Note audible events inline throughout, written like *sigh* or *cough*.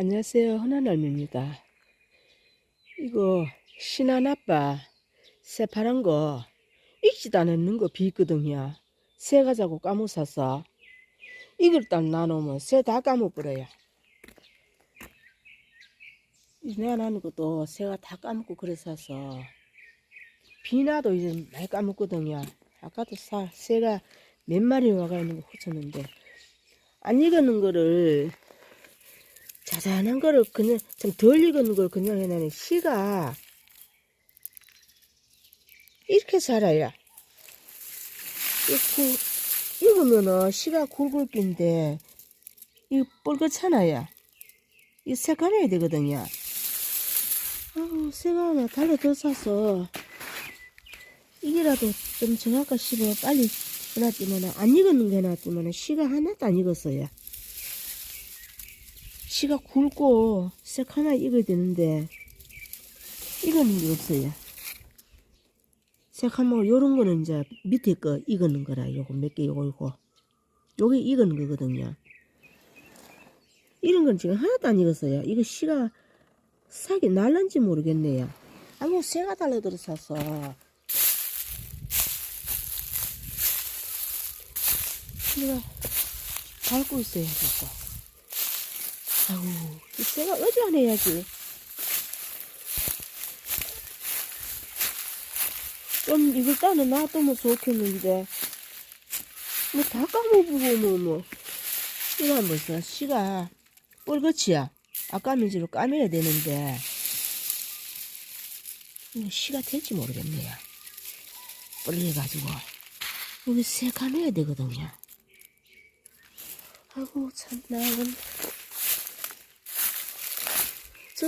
안녕하세요. 흔한얼미입니다. 이거 신한아빠 새파란 거 익지도 않았는 거 비있거든요. 새 가 자고 까무사서 이걸 딱 나누면 새 다 까먹버려요. 내가 나는 것도 새가 다 까먹고 그래서서 비나도 이제 많이 까먹거든요. 아까도 사, 새가 몇 마리 와가 있는 거 훔쳤는데 안 익었는 거를 자잘한 거를 그냥 좀덜 익은 걸 그냥 해놔면 씨가 이렇게 자라요. 이렇게 익으면은 씨가 굵을 낀데 이 뻘겋잖아요. 이 색감해야 되거든요. 아우 새가 하나 달려 더 사서 이게라도 좀 정확하 씹어 빨리 해놨지만 안 익었는 게 해놨지만 씨가 하나도 안 익었어요. 씨가 굵고 새카나 익어야 되는데 익었는 게 없어요. 새카만 요런 거는 이제 밑에 거 익었는 거라 요거 몇 개 요거 요거 요게 익은 거거든요. 이런 건 지금 하나도 안 익었어요. 이거 씨가 싹이 날는지 모르겠네요. 아무 새가 달려들어서 내가 밟고 있어요, 자꾸. 아우, 이 새가 어지간해야지. 좀 이걸 따는 놔두면 좋겠는데, 뭐 다 까먹고 뭐, 뭐. 이거 한번 써. 씨가 뻘겋이야. 아까면지로 까매야 되는데, 씨가 될지 모르겠네요. 뻘리해가지고. 여기 새 까매야 되거든요. 아이고, 참, 나은. 저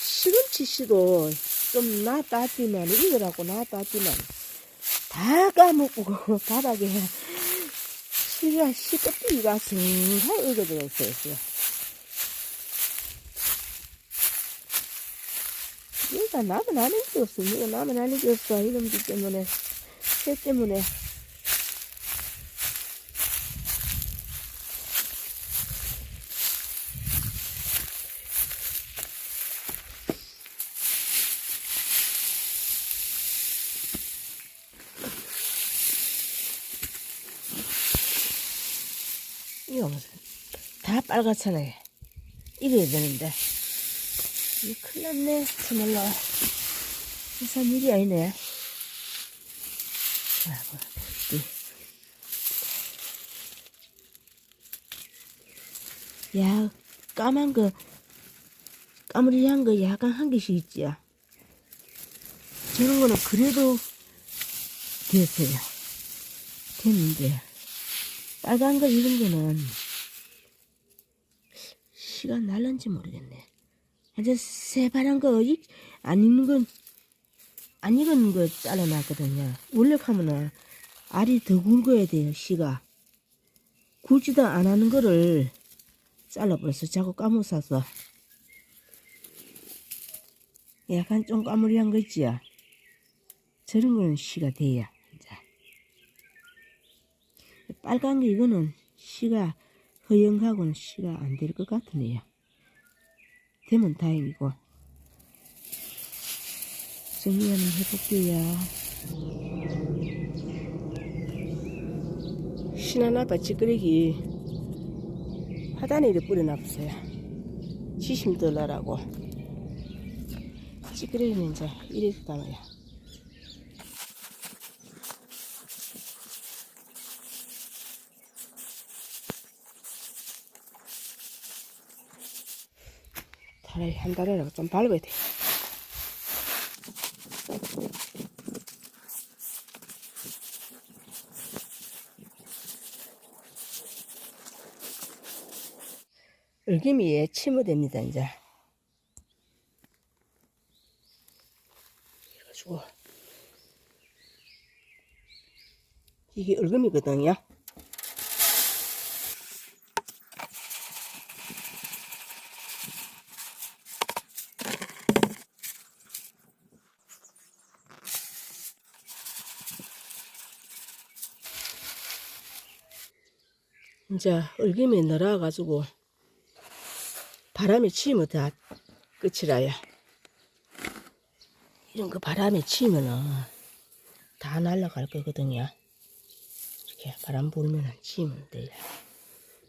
시금치 씨도 좀 놔뒀지만 이거라고 놔뒀지만 다 까먹고 *laughs* 바닥에 씨가 씨 껍데기가 숭하게 익어들어 있어요. 얘가 나만 아는 게 없어. 얘가 나만 아는 게 없어. 이놈들 때문에 새 때문에 다 빨갛잖아요. 이래야 되는데. 이 큰일 났네. 참말로. 이상 일이 아니네. 아이고, 이. 야, 까만 거, 까무리한 거 약간 한 개씩 있지요. 저런 거는 그래도 됐어요. 됐는데. 빨간 거 이런 거는 시간 날란지 모르겠네. 완전 새파란 거, 이- 안 익는 건, 안 익은 거 잘라놨거든요. 원래 하면은 알이 더 굵어야 돼요, 씨가. 굵지도 안 하는 거를 잘라버렸어. 자꾸 까무사서. 약간 좀 까무리한 거 있지요? 저런 거는 씨가 돼야. 빨간 게 이거는 씨가 허영하고는 씨가 안 될 것 같으네요. 되면 다행이고. 정리 한번 해볼게요. 신하나바 찌끄레기 하단에 이렇게 뿌려놔보세요. 지심 덜라라고. 찌끄레기는 이제 이렇게 담아요. 차라리 한 달에라도 좀 밟아야 돼. 을개미에 침어됩니다, 이제. 이게 을개미거든요. 이제 얼김이 늘어가지고 바람에 치면 다 끝이라야. 이런 거 바람에 치면은 다 날아갈 거거든요. 이렇게 바람 불면 치면 돼요.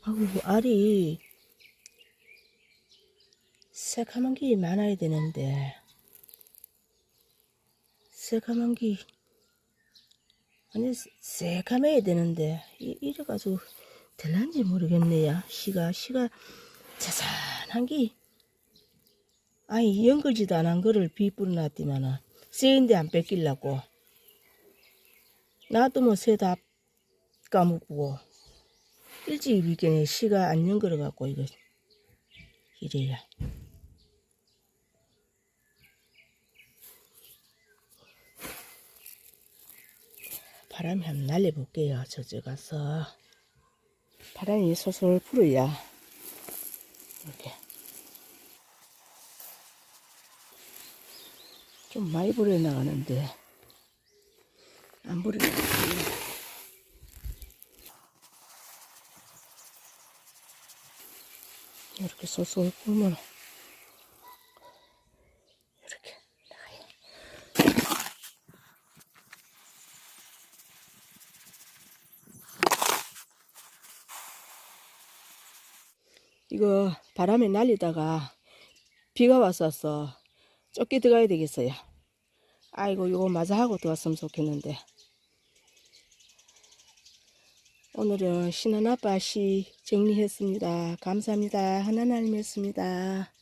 아우, 알이 새카만 게 많아야 되는데, 새카만 게, 아니, 새카매야 되는데, 이- 이래가지고 될란지 모르겠네요. 시가, 시가 자산한 게, 아니, 연거지도 안 한 거를 비 뿌려 놨더만은, 세인데 안 뺏기려고. 놔두면 새다 까먹고, 일찍 일견에 시가 안 연거려갖고, 이거, 이래야. 바람이 한번 날려볼게요. 저쪽 가서. 바람이 솔솔 불어야. 이렇게. 좀 많이 불어 나가는데. 안 불어. 이렇게 솔솔 불면. 이렇게 나가요. 이거 바람에 날리다가 비가 왔었어. 쫓기 들어가야 되겠어요. 아이고, 이거 마저 하고 들어왔으면 좋겠는데. 오늘은 신한아빠 시 정리했습니다. 감사합니다. 하나님 말씀입니다.